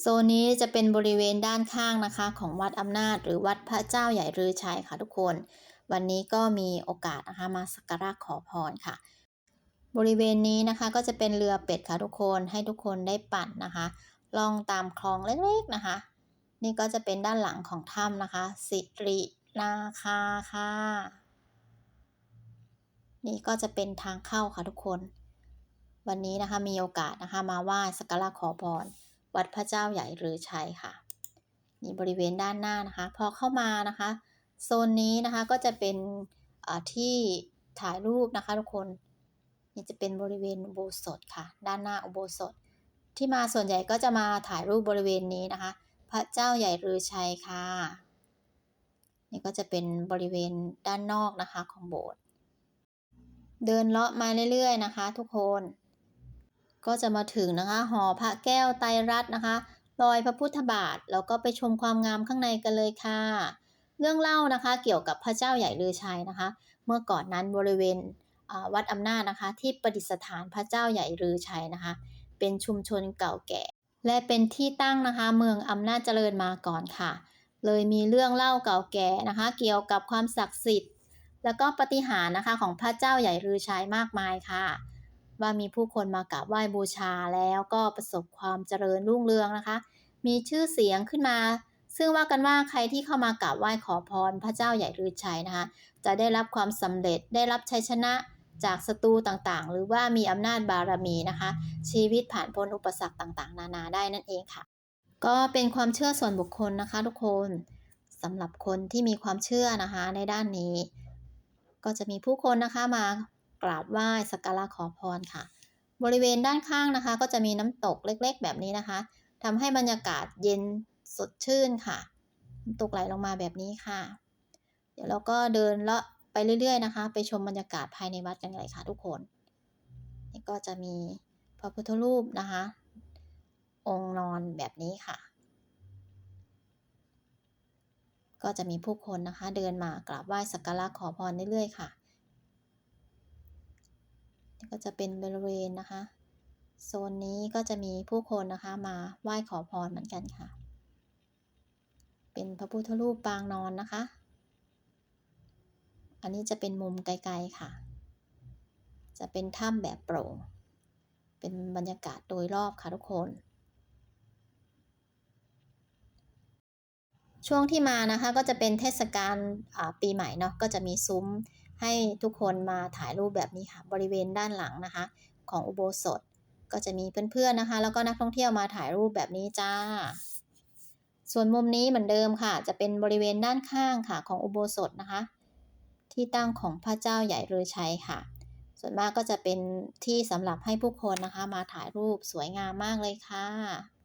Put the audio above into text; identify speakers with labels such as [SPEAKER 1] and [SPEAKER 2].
[SPEAKER 1] โซนนี้จะเป็นบริเวณด้านข้างนะคะ ของวัดอำนาจ หรือวัดพระเจ้าใหญ่รือชัยค่ะทุกคน วันนี้ก็มีโอกาสนะคะมาสักการะขอพรค่ะ บริเวณนี้นะคะก็จะเป็นเรือเป็ดค่ะทุกคนให้ทุกคนได้ปั่นนะคะ ล่องตามคลองเล็กๆนะคะ นี่ก็จะเป็นด้านหลังของถ้ำนะคะ สิรินาคาค่ะ นี่ก็จะเป็นทางเข้าค่ะทุกคน วันนี้นะคะมีโอกาสนะคะมาไหว้สักการะขอพร วัดพระเจ้าใหญ่หรือชัยค่ะ นี่บริเวณด้านหน้านะคะ พอเข้ามานะคะ โซนนี้นะคะก็จะเป็นที่ถ่ายรูปนะคะทุกคน นี่จะเป็นบริเวณอุโบสถค่ะ ด้านหน้าอุโบสถ ที่มาส่วนใหญ่ก็จะมาถ่ายรูปบริเวณนี้นะคะ พระเจ้าใหญ่รือชัยค่ะ นี่ก็จะเป็นบริเวณด้านนอกนะคะของโบสถ์เดินเลาะมาเรื่อยๆนะคะ ทุกคน ก็จะมาถึงนะคะหอพระแก้วไตรรัตน์นะคะรอยพระพุทธบาทแล้วก็ไปชมความงามข้างในกันเลยค่ะ เรื่องเล่านะคะเกี่ยวกับพระเจ้าใหญ่ลือชัยนะคะ เมื่อก่อนนั้นบริเวณวัดอำนาจนะคะ ที่ประดิษฐานพระเจ้าใหญ่ลือชัยนะคะ เป็นชุมชนเก่าแก่ และเป็นที่ตั้งนะคะ เมืองอำนาจเจริญมาก่อนค่ะ เลยมีเรื่องเล่าเก่าแก่นะคะ เกี่ยวกับความศักดิ์สิทธิ์ แล้วก็ปฏิหารนะคะของพระเจ้าใหญ่รือชัยมากมายค่ะ ว่ามีผู้คนมากราบไหว้บูชาแล้วก็ประสบความเจริญรุ่งเรืองนะคะ มีชื่อเสียงขึ้นมา ซึ่งว่ากันว่าใครที่เข้ามากราบไหว้ขอพรพระเจ้าใหญ่รือชัยนะคะ จะได้รับความสำเร็จได้รับชัยชนะจากศัตรูต่างๆ หรือว่ามีอำนาจบารมีนะคะ ชีวิตผ่านพ้นอุปสรรคต่างๆ นานาได้นั่นเองค่ะ ก็เป็นความเชื่อส่วนบุคคลนะคะทุกคนสำหรับคนที่มีความเชื่อนะคะในด้านนี้ ก็จะมีผู้คนนะคะมา กราบไหว้สักการะขอพรค่ะ บริเวณด้านข้างนะคะ ก็จะมีน้ำตกเล็กๆ แบบนี้นะคะทำให้บรรยากาศเย็นสดชื่นค่ะน้ำตกไหลลงมาแบบนี้ค่ะ เดี๋ยวเราก็เดินเลาะไปเรื่อย ๆ นะคะ ไปชมบรรยากาศภายในวัดกันเลยค่ะทุกคนนี่ก็จะมีพระพุทธรูปนะคะ องค์นอนแบบนี้ค่ะ ก็จะมีผู้คนนะคะ เดินมากราบไหว้สักการะขอพรเรื่อยๆค่ะ ก็จะเป็นบริเวณนะคะ โซนนี้ก็จะมีผู้คนนะคะมาไหว้ขอพรเหมือนกันค่ะ เป็นพระพุทธรูปปางนอนนะคะ อันนี้จะเป็นมุมไกลๆค่ะ จะเป็นถ้ำแบบโปร่ง เป็นบรรยากาศโดยรอบค่ะทุกคนช่วงที่มานะคะก็จะเป็นเทศกาลปีใหม่เนาะก็จะมีซุ้ม ให้ทุกคนมาถ่ายรูปแบบนี้ค่ะ บริเวณด้านหลังนะคะ ของอุโบสถก็จะมีเพื่อนๆนะคะ แล้วก็นักท่องเที่ยวมาถ่ายรูปแบบนี้จ้า ส่วนมุมนี้เหมือนเดิมค่ะ จะเป็นบริเวณด้านข้างค่ะของอุโบสถนะคะ ที่ตั้งของพระเจ้าใหญ่เรือชัยค่ะ ส่วนมากก็จะเป็นที่สำหรับให้ผู้คนนะคะ มาถ่ายรูปสวยงามมากเลยค่ะ